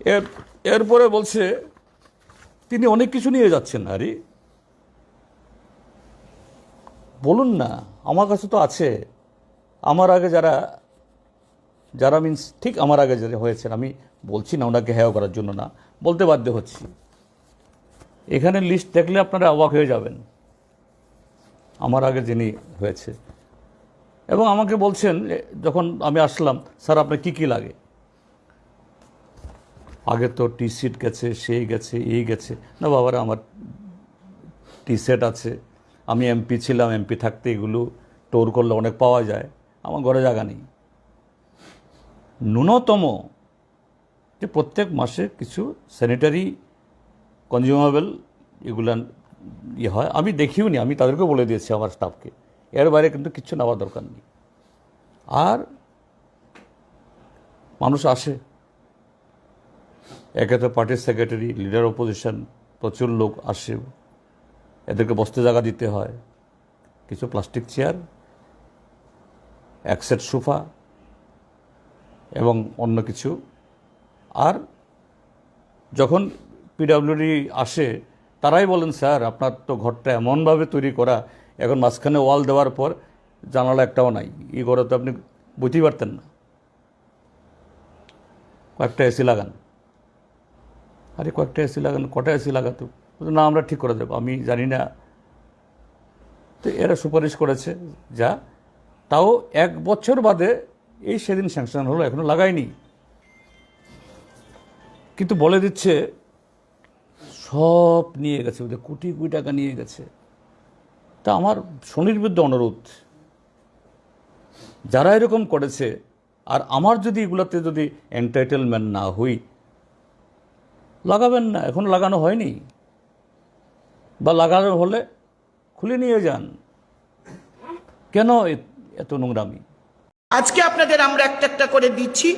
এর, এরপরে বলছে, তিনি অনেক কিছু নিয়ে যাচ্ছেন, আরে। বলুন না, আমার কাছে তো আছে। আমার আগে যারা যারা মিন্স ঠিক আমার আগে যারা হয়েছেন, আমি বলছি না ওনাকে হেয় করার জন্য না, বলতে বাধ্য হচ্ছি। এখানে লিস্ট দেখলে আপনারা অবাক হয়ে যাবেন, আমার আগে যিনি হয়েছে। এবং আমাকে বলছেন যখন আমি আসলাম, স্যার, আপনার কী কী লাগে? আগে তো টি সিট গেছে, সেই গেছে, এই গেছে। না বাবারা, আমার টি সেট আছে। আমি এমপি ছিলাম, এমপি থাকতে এগুলো টোর করলে অনেক পাওয়া যায়। আমার ঘরে জায়গা নেই। ন্যূনতম যে প্রত্যেক মাসে কিছু স্যানিটারি কনজিউমেবল এগুলো ইয়ে হয়, আমি দেখিও নি, আমি তাদেরকে বলে দিয়েছি আমার স্টাফকে এর বাইরে কিন্তু কিচ্ছু নেওয়ার দরকার নেই। আর মানুষ আসে। একে তো পার্টির সেক্রেটারি লিডার অপোজিশন প্রচুর লোক আসে। এদেরকে বসতে জায়গা দিতে হয়। কিছু প্লাস্টিক চেয়ার এক সেট সোফা এবং অন্য কিছু। আর যখন পিডাব্লিউডি আসে, তারাই বলেন, স্যার, আপনার তো ঘরটা এমনভাবে তৈরি করা, এখন মাঝখানে ওয়াল দেওয়ার পর জানালা একটাও নাই। এই ঘরে তো আপনি বুঝতেই পারতেন না। কয়েকটা এসি লাগান। আরে কয়েকটা এসি লাগান, কটা এসি লাগাতো? না, আমরা ঠিক করে দেবো, আমি জানি না। তো এরা সুপারিশ করেছে, যা। তাও এক বছর বাদে এই সেদিন স্যাংশন হলো, এখনও লাগায়নি। কিন্তু বলে দিচ্ছে, সব নিয়ে গেছে ওদের কোটি কোটি টাকা নিয়ে গেছে। তা আমার স্বনির্বিদ্ধ অনুরোধ, যারা এরকম করেছে, আর আমার যদি এগুলাতে যদি এন্টাইটেলমেন্ট না হই লাগাবেন না, এখন লাগানো হয়নি। বা লাগানো হলে খুলে নিয়ে যান। কেন এত নোংরামি? আজকে আপনাদের আমরা একটা একটা করে দিচ্ছি।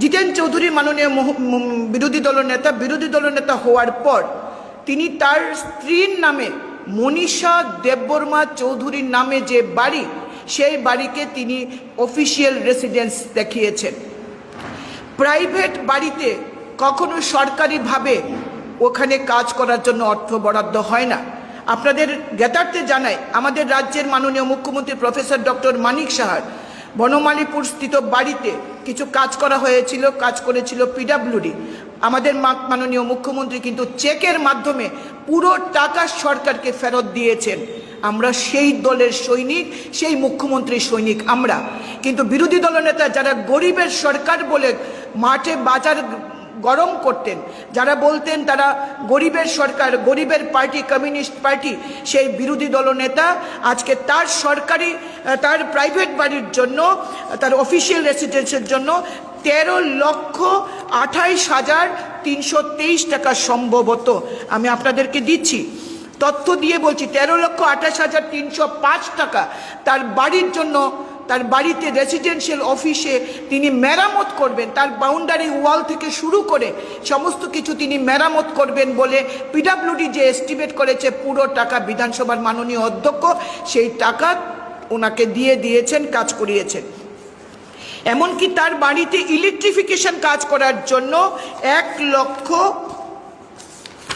জিতেন চৌধুরী মাননীয় বিরোধী দলনেতা বিরোধী দলনেতা হওয়ার পর তিনি তার স্ত্রীর নামে মনীষা দেববর্মা চৌধুরীর নামে যে বাড়ি, সেই বাড়িকে তিনি অফিসিয়াল রেসিডেন্স দেখিয়েছেন। প্রাইভেট বাড়িতে কখনো সরকারিভাবে ওখানে কাজ করার জন্য অর্থ বরাদ্দ হয় না। আপনাদের জ্ঞাতার্থে জানাই, আমাদের রাজ্যের মাননীয় মুখ্যমন্ত্রী প্রফেসর ডক্টর মানিক সাহার বনমালীপুর স্থিত বাড়িতে কিছু কাজ করা হয়েছিল, কাজ করেছিল পিডাব্লিউডি আমাদের মাননীয় মুখ্যমন্ত্রী কিন্তু চেকের মাধ্যমে পুরো টাকা সরকারকে ফেরত দিয়েছেন। আমরা সেই দলের সৈনিক, সেই মুখ্যমন্ত্রীর সৈনিক আমরা। কিন্তু বিরোধী দলনেতা যারা গরিবের সরকার বলে মাঠে বাজার গরম করতেন। যারা বলতেন তারা গরিবের সরকার, গরিবের পার্টি, কমিউনিস্ট পার্টি, সেই বিরোধী দলনেতা আজকে তার সরকারি, তার প্রাইভেট বাড়ির জন্য, তার অফিসিয়াল রেসিডেন্সের জন্য তেরো লক্ষ আঠাইশ হাজার তিনশো তেইশ টাকা সম্ভবত। আমি আপনাদেরকে দিচ্ছি। তথ্য দিয়ে বলছি, তেরো লক্ষ আঠাশ হাজার তিনশো পাঁচ টাকা তার বাড়ির জন্য তার বাড়িতে রেসিডেন্সিয়াল অফিসে তিনি মেরামত করবেন, তার বাউন্ডারি ওয়াল থেকে শুরু করে সমস্ত কিছু তিনি মেরামত করবেন বলে পিডাব্লিউডি যে এস্টিমেট করেছে, পুরো টাকা বিধানসভার মাননীয় অধ্যক্ষ সেই টাকা ওনাকে দিয়ে দিয়েছেন, কাজ করিয়েছেন। এমনকি তার বাড়িতে ইলেকট্রিফিকেশন কাজ করার জন্য এক লক্ষ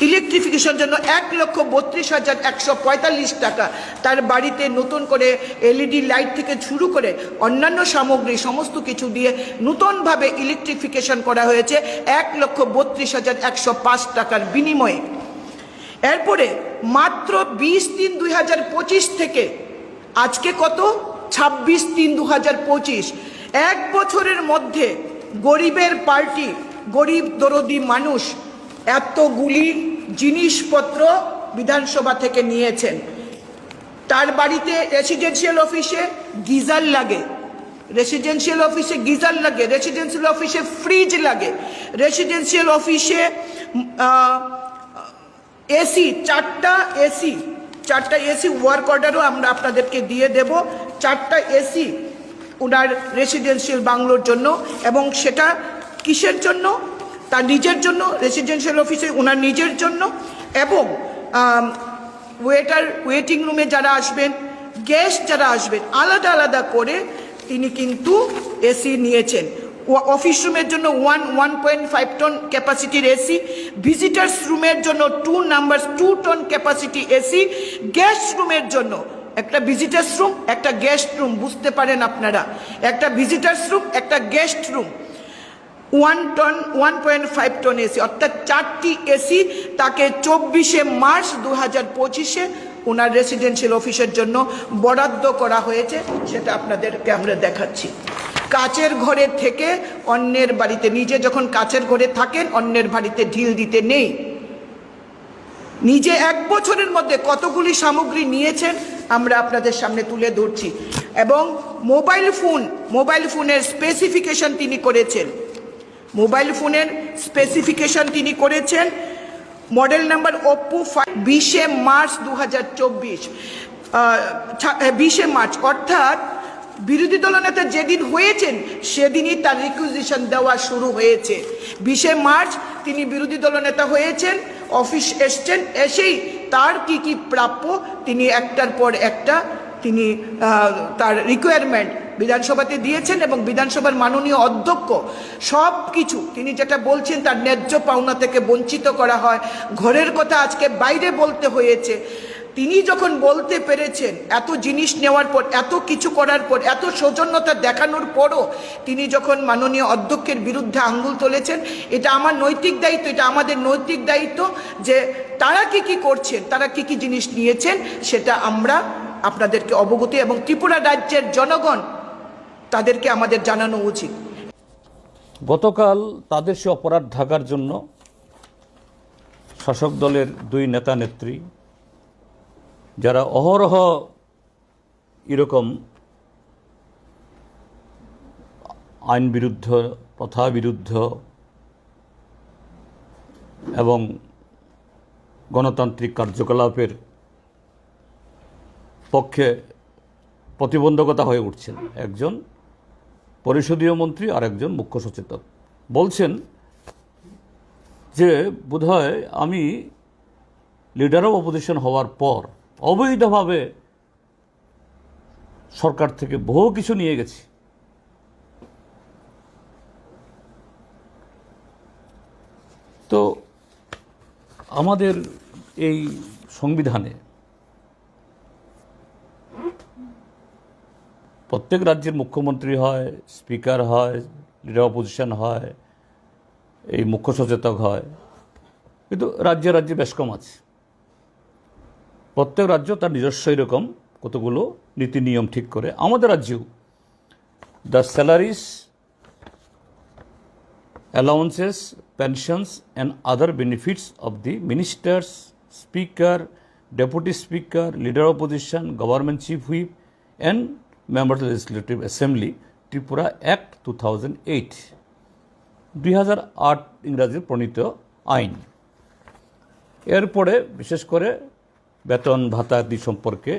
ইলেকট্রিফিকেশন জন্য এক লক্ষ বত্রিশ হাজার একশো পঁয়তাল্লিশ টাকা। তার বাড়িতে নতুন করে এলইডি লাইট থেকে শুরু করে অন্যান্য সামগ্রী সমস্ত কিছু দিয়ে নতুনভাবে ইলেকট্রিফিকেশন করা হয়েছে এক লক্ষ বত্রিশ হাজার একশো পাঁচ টাকার বিনিময়ে। এরপরে মাত্র বিশ তিন দুই হাজার পঁচিশ থেকে আজকে কত? ছাব্বিশ তিন দু হাজার পঁচিশ। এক বছরের মধ্যে গরিবের পার্টি, গরিব দরদি মানুষ এতগুলি জিনিসপত্র বিধানসভা থেকে নিয়েছেন। তার বাড়িতে রেসিডেন্সিয়াল অফিসে গিজার লাগে। রেসিডেন্সিয়াল অফিসে গিজার লাগে রেসিডেন্সিয়াল অফিসে ফ্রিজ লাগে। রেসিডেন্সিয়াল অফিসে এসি, চারটা এসি চারটা এসি ওয়ার্ক অর্ডারও আমরা আপনাদেরকে দিয়ে দেব। চারটা এসি ওনার রেসিডেন্সিয়াল বাংলোর জন্য এবং সেটা কিসের জন্য? তার নিজের জন্য রেসিডেন্সিয়াল অফিসে ওনার নিজের জন্য এবং ওয়েটার ওয়েটিং রুমে যারা আসবেন গেস্ট যারা আসবেন, আলাদা আলাদা করে তিনি কিন্তু এসি নিয়েছেন। অফিস রুমের জন্য one one point five ton ক্যাপাসিটির AC visitors রুমের জন্য two number two ton capacity AC guest রুমের জন্য একটা ভিজিটার্স রুম একটা গেস্ট রুম বুঝতে পারেন আপনারা। একটা ভিজিটার্স রুম একটা guest room one ton one point five ton AC অর্থাৎ চারটি এসি তাকে চব্বিশে মার্চ দু হাজার পঁচিশে ওনার রেসিডেন্সিয়াল অফিসের জন্য বরাদ্দ করা হয়েছে, সেটা আপনাদেরকে আমরা দেখাচ্ছি। কাচের ঘরে থেকে অন্যের বাড়িতে, নিজে যখন কাচের ঘরে থাকেন, অন্যের বাড়িতে ঢিল দিতে নেই। নিজে এক বছরের মধ্যে কতগুলি সামগ্রী নিয়েছেন, আমরা আপনাদের সামনে তুলে ধরছি। এবং মোবাইল ফোন মোবাইল ফোনের স্পেসিফিকেশন তিনি করেছেন। মোবাইল ফোনের স্পেসিফিকেশন তিনি করেছেন। মডেল নাম্বার ওপ্পো ফাইভ বিশে মার্চ দু হাজার চব্বিশ বিশে মার্চ, অর্থাৎ বিরোধী দলনেতা যেদিন হয়েছেন, সেদিনই তার রিকুইজিশন দেওয়া শুরু হয়েছে। বিশে মার্চ তিনি বিরোধী দলনেতা হয়েছেন অফিস এসছেন, এসেই তার কি কি প্রাপ্য তিনি একটার পর একটা তিনি তার রিকোয়ারমেন্ট বিধানসভাতে দিয়েছেন এবং বিধানসভার মাননীয় অধ্যক্ষ সব কিছু তিনি যেটা বলছেন তার ন্যায্য পাওনা থেকে বঞ্চিত করা হয়। ঘরের কথা আজকে বাইরে বলতে হয়েছে। তিনি যখন বলতে পেরেছেন, এত জিনিস নেওয়ার পর, এত কিছু করার পর, এত সৌজন্যতা দেখানোর পরও তিনি যখন মাননীয় অধ্যক্ষের বিরুদ্ধে আঙ্গুল তুলেছেন, এটা আমার নৈতিক দায়িত্ব, এটা আমাদের নৈতিক দায়িত্ব যে তারা কি কি করছেন, তারা কি কি জিনিস নিয়েছেন, সেটা আমরা আপনাদেরকে অবগতি এবং ত্রিপুরা রাজ্যের জনগণ তাদেরকে আমাদের জানানো উচিত। গতকাল তাদের সে অপরাধ ঢাকার জন্য শাসক দলের দুই নেতা নেত্রী, যারা অহরহ এরকম আইন বিরুদ্ধ, প্রথা বিরুদ্ধ এবং গণতান্ত্রিক কার্যকলাপের পক্ষে প্রতিবন্ধকতা হয়ে উঠছেন একজন পরিষদীয় মন্ত্রী আর একজন মুখ্য সচেতক। বলছেন যে, বোধহয় আমি লিডার অফ অপোজিশন হওয়ার পর অবৈধভাবে সরকার থেকে বহু কিছু নিয়ে গেছি। তো আমাদের এই সংবিধানে প্রত্যেক রাজ্যের মুখ্যমন্ত্রী হয় স্পিকার হয় লিডার অপোজিশন হয় এই মুখ্য সচেতক হয়। কিন্তু রাজ্যে রাজ্যে বেশ কম আছে। প্রত্যেক রাজ্য তার নিজস্ব এরকম কতগুলো নীতি নিয়ম ঠিক করে। আমাদের রাজ্যেও the salaries allowances, pensions, and other benefits of the ministers, speaker, deputy speaker, leader of government chief chief whip, and members assembly Tripura assembly, Tripura Act 2008. দুই হাজার আট ইংরাজির প্রণীত আইন এরপরে বিশেষ করে বেতন ভাতা আদি সম্পর্কে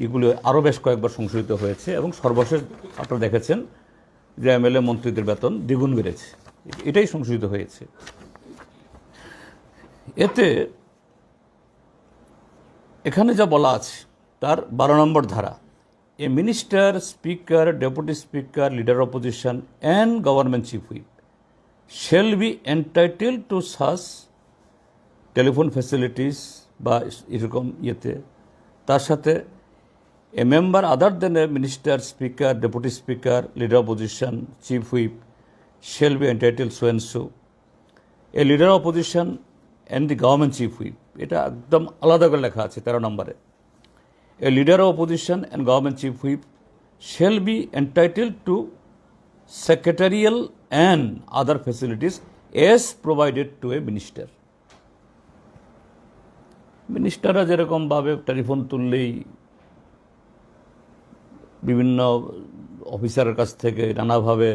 এগুলো আরও বেশ কয়েকবার সংশোধিত হয়েছে এবং সর্বশেষ আপনারা দেখেছেন যে এমএলএ মন্ত্রীদের বেতন দ্বিগুণ বেড়েছে এটাই সংশোধিত হয়েছে এতে এখানে যা বলা আছে তার বারো নম্বর ধারা এ minister speaker deputy speaker leader opposition and government chief whip shall be entitle to such telephone facilities বা এরকম ইয়েতে। তার সাথে a member other than a minister speaker deputy speaker leader opposition chief whip shall be entitled so and so. A leader of opposition and the government chief whip এটা একদম আলাদা করে লেখা আছে তেরো নম্বরে। A leader of opposition and government chief whip shall be entitle to secretarial and other facilities as provided to a minister মিনিস্টাররা যেরকমভাবে telephone তুললেই বিভিন্ন অফিসারের কাছ থেকে নানাভাবে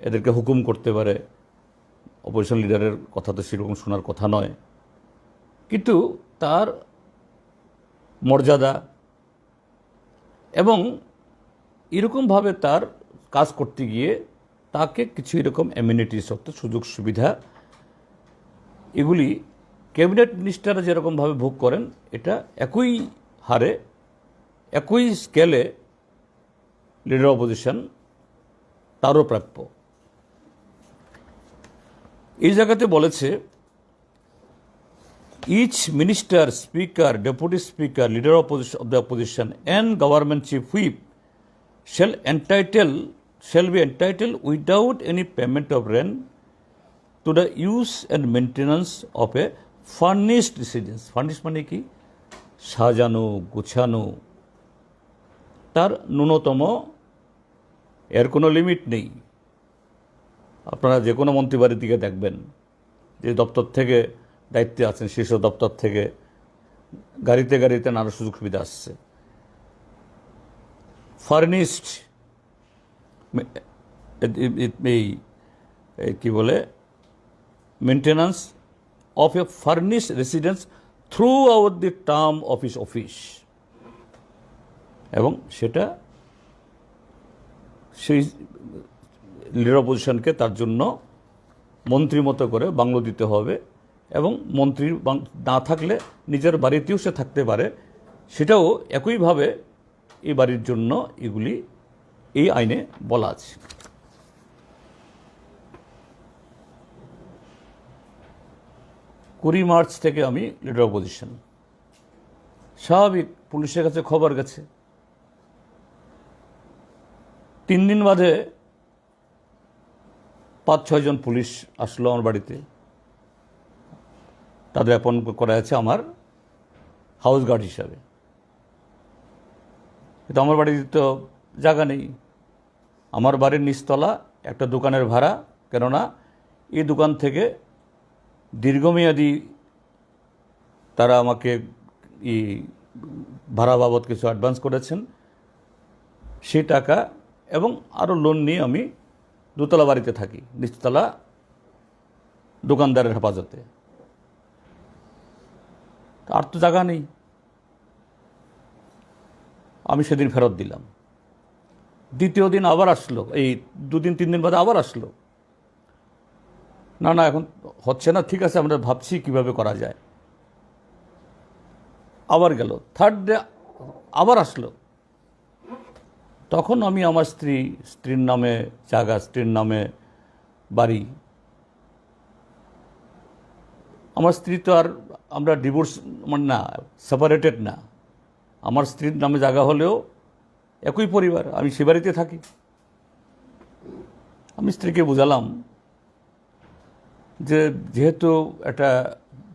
এদেরকে হুকুম করতে পারে। অপোজিশন লিডারের কথা তো সেরকম শোনার কথা নয়। কিন্তু তার মর্যাদা এবং এরকমভাবে তার কাজ করতে গিয়ে তাকে কিছু এরকম অ্যামিনিটিস অর্থাৎ সুযোগ সুবিধা এগুলি ক্যাবিনেট মিনিস্টাররা যেরকমভাবে ভোগ করেন, এটা একই হারে, একই স্কেলে লিডার অপোজিশন তারও প্রাপ্য। এই জায়গাতে বলেছে each minister speaker deputy speaker leader of the opposition and government chief whip shall entitle shall be entitled without any payment of rent to the use and maintenance of a furnished residence furnished মানে কি সাজানো গুছানো তার ন্যূনতম এর কোনো limit নেই আপনারা যে কোনো মন্ত্রীবাড়ির দিকে দেখবেন যে দপ্তর থেকে দায়িত্বে আছেন শীর্ষ দপ্তর থেকে। গাড়িতে গাড়িতে নানা সুযোগ সুবিধা আসছে। ফার্নিস্ট এই কি বলে? Maintenance of a furnish residence throughout the term office office এবং সেটা সেই লিডার অপোজিশনকে তার জন্য মন্ত্রী মতো করে বাংলো দিতে হবে। এবং মন্ত্রী না থাকলে নিজের বাড়িতেও সে থাকতে পারে, সেটাও একইভাবে এই বাড়ির জন্য এগুলি এই আইনে বলা আছে। কুড়ি মার্চ থেকে আমি লিডার অপোজিশন স্বাভাবিক, পুলিশের কাছে খবর গেছে। তিন দিন বাদে পাঁচ ছয়জন পুলিশ আসলো আমার বাড়িতে। তাদের অ্যাপয়েন্ট করা আছে আমার হাউস গার্ড হিসাবে। কিন্তু আমার বাড়িতে তো জায়গা নেই। আমার বাড়ির নিচতলা, একটা দোকানের ভাড়া, কেননা এই দোকান থেকে দীর্ঘমেয়াদী তারা আমাকে ই ভাড়া বাবদ কিছু অ্যাডভান্স করেছেন। সেই টাকা এবং আরও লোন নিয়ে আমি দোতলা বাড়িতে থাকি, নিচতলা দোকানদারের হেফাজতে। আর তো জায়গা নেই। আমি সেদিন ফেরত দিলাম। দ্বিতীয় দিন আবার আসলো। এই দুদিন, তিন দিন বাদে আবার আসলো। না না, এখন হচ্ছে না, ঠিক আছে, আমরা ভাবছি কীভাবে করা যায়। আবার গেল। থার্ড ডে আবার আসলো। তখন আমি আমার স্ত্রী, স্ত্রীর নামে জায়গা স্ত্রীর নামে বাড়ি আমার স্ত্রী তো আর আমরা ডিভোর্স মানে না সেপারেটেড না। আমার স্ত্রীর নামে জায়গা হলেও একই পরিবার, আমি সে বাড়িতে থাকি। আমি স্ত্রীকে বোঝালাম যে যেহেতু একটা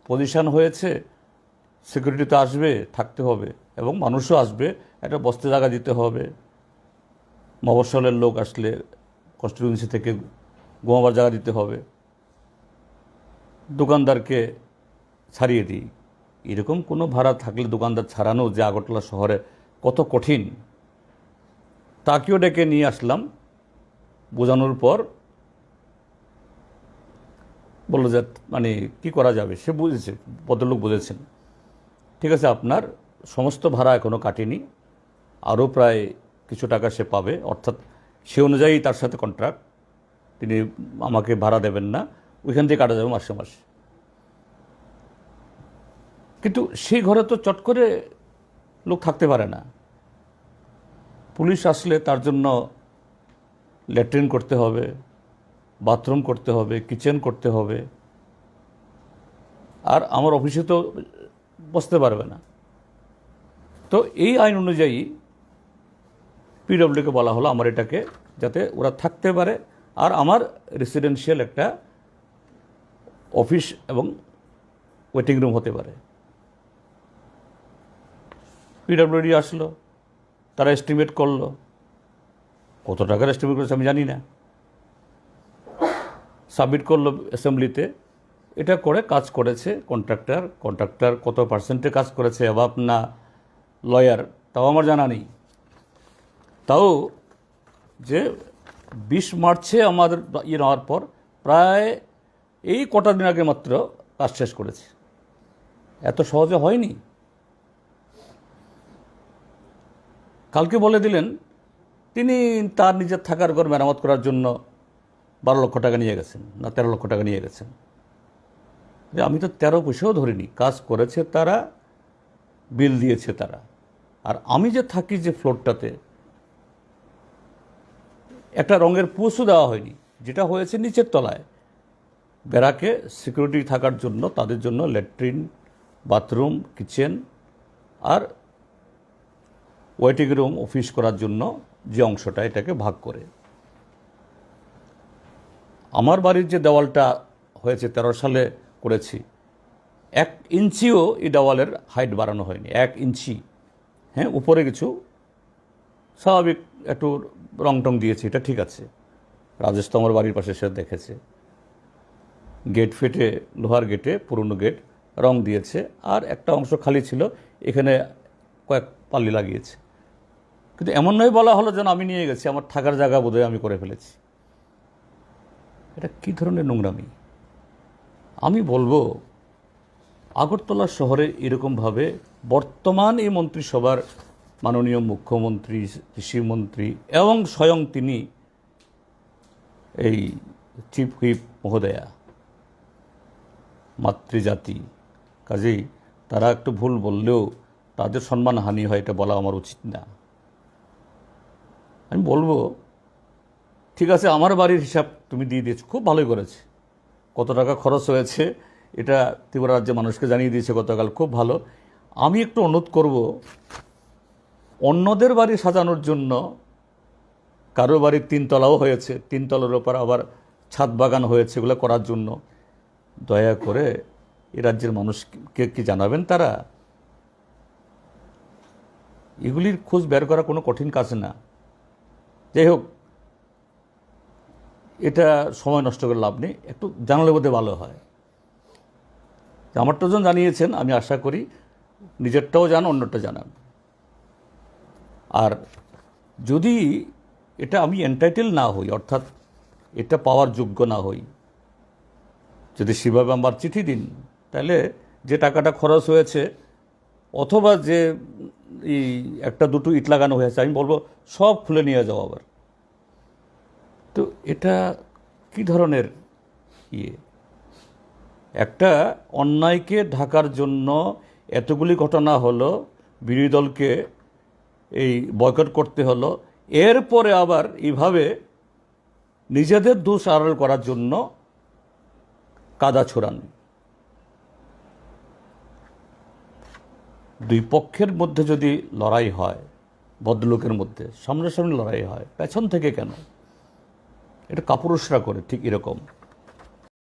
পজিশান হয়েছে সিকিউরিটি তো আসবে, থাকতে হবে, এবং মানুষও আসবে, একটা বস্তে জায়গা দিতে হবে। মফস্বলের লোক আসলে কনস্টিটিউন্সি থেকে ঘুমাবার জায়গা দিতে হবে। দোকানদারকে ছাড়িয়ে দিই। এরকম কোনো ভাড়া থাকলে দোকানদার ছাড়ানো যে আগরতলা শহরে কত কঠিন, তাকেও ডেকে নিয়ে আসলাম। বোঝানোর পর বলল যে মানে কি করা যাবে? সে বুঝেছে, ভদ্রলোক বুঝেছেন। ঠিক আছে, আপনার সমস্ত ভাড়া এখনও কাটেনি, আরও প্রায় কিছু টাকা সে পাবে, অর্থাৎ সে অনুযায়ী তার সাথে কন্ট্রাক্ট তিনি আমাকে ভাড়া দেবেন না। ওইখান থেকে কাটা যাবে মাসে মাসে। কিন্তু সেই ঘরে তো চট করে লোক থাকতে পারে না। পুলিশ আসলে তার জন্য ল্যাট্রিন করতে হবে, বাথরুম করতে হবে, কিচেন করতে হবে। আর আমার অফিসে তো বসতে পারবে না। তো এই আইন অনুযায়ী পিডব্লিউকে বলা হলো আমার এটাকে, যাতে ওরা থাকতে পারে। আর আমার রেসিডেন্সিয়াল একটা অফিস এবং ওয়েটিং রুম হতে পারে। পিডব্লিউডি আসলো, তারা এস্টিমেট করল। কত টাকার এস্টিমেট করেছে আমি জানি না। সাবমিট করল অ্যাসেম্বলিতে এটা করে কাজ করেছে কন্ট্রাক্টর কন্ট্রাক্টর কত পার্সেন্টে কাজ করেছে, অভাব না। লয়ার তাও আমার জানা নেই। তাও যে বিশ মার্চে আমাদের ইয়ে নেওয়ার পর প্রায় এই কটা দিন আগে মাত্র কাজ শেষ করেছে। এত সহজে হয়নি? কালকে বলে দিলেন, তিনি তার নিজের থাকার ঘর মেরামত করার জন্য বারো লক্ষ টাকা নিয়ে গেছেন, না তেরো লক্ষ টাকা নিয়ে গেছেন। যে আমি তো তেরো পয়সাও ধরিনি, কাজ করেছে তারা, বিল দিয়েছে তারা। আর আমি যে থাকি যে ফ্লোরটাতে, একটা রঙের পুষও দেওয়া হয়নি, যেটা হয়েছে নিচের তলায়। ব্যারাকে সিকিউরিটি থাকার জন্য তাদের জন্য ল্যাট্রিন বাথরুম, কিচেন আর ওয়েটিং রুম অফিস করার জন্য যে অংশটা এটাকে ভাগ করে। আমার বাড়ির যে দেওয়ালটা হয়েছে তেরো সালে করেছি, এক ইঞ্চিও এই দেওয়ালের হাইট বাড়ানো হয়নি, এক ইঞ্চি। হ্যাঁ উপরে কিছু স্বাভাবিক একটু রং টং দিয়েছে, এটা ঠিক আছে। রাজেশ তো আমার বাড়ির পাশে সে দেখেছে। গেট ফেটে, লোহার গেটে পুরনো গেট রং দিয়েছে। আর একটা অংশ খালি ছিল, এখানে কয়েক পাল্লি লাগিয়েছে। কিন্তু এমন নয় বলা হলো যেন আমি নিয়ে গেছি, আমার থাকার জায়গা বোধহয় আমি করে ফেলেছি। এটা কী ধরনের নোংরামি? আমি বলব, আগরতলা শহরে এরকমভাবে বর্তমান এই মন্ত্রিসভার মাননীয় মুখ্যমন্ত্রী, কৃষিমন্ত্রী এবং স্বয়ং তিনি এই চিফ হুইপ মহোদয়া মাতৃজাতি। কাজেই তারা একটু ভুল বললেও তাদের সম্মানহানি হয়, এটা বলা আমার উচিত না। আমি বলব, ঠিক আছে, আমার বাড়ির হিসাব তুমি দিয়ে দিয়েছ, খুব ভালোই করেছে। কত টাকা খরচ হয়েছে, এটা ত্রিপুরা রাজ্যের মানুষকে জানিয়ে দিয়েছে গতকাল, খুব ভালো। আমি একটু অনুরোধ করব, অন্যদের বাড়ি সাজানোর জন্য কারও বাড়ির তিনতলাও হয়েছে, তিনতলার ওপর আবার ছাদ বাগান হয়েছে, এগুলো করার জন্য। দয়া করে এ রাজ্যের মানুষকে কি জানাবেন তারা? এগুলির খোঁজ বের করা কোনো কঠিন কাজ না। যাই হোক, এটা সময় নষ্ট করে লাভ নেই। একটু জানালে বোধহয় ভালো হয়। আমারটা যখন জানিয়েছেন, আমি আশা করি নিজেরটাও জান অন্যটা জানান। আর যদি এটা আমি এন্টাইটেল না হই, অর্থাৎ এটা পাওয়ার যোগ্য না হই যদি সেভাবে আমার চিঠি দিন, তাহলে যে টাকাটা খরচ হয়েছে, অথবা যে এই একটা দুটো ইট লাগানো হয়েছে, আমি বলব সব খুলে নিয়ে যাও আবার। তো এটা কি ধরনের ইয়ে? একটা অন্যায়কে ঢাকার জন্য এতগুলি ঘটনা হলো, বিরোধী দলকে এই বয়কট করতে হলো, এরপরে আবার এইভাবে নিজেদের দোষ আড়াল করার জন্য কাদা ছোড়ান। দুই পক্ষের মধ্যে যদি লড়াই হয় ভদ্রলোকের মধ্যে, সামনাসামনি লড়াই হয়, পেছন থেকে কেন? এটা কাপুরুষরা করে, ঠিক এরকম।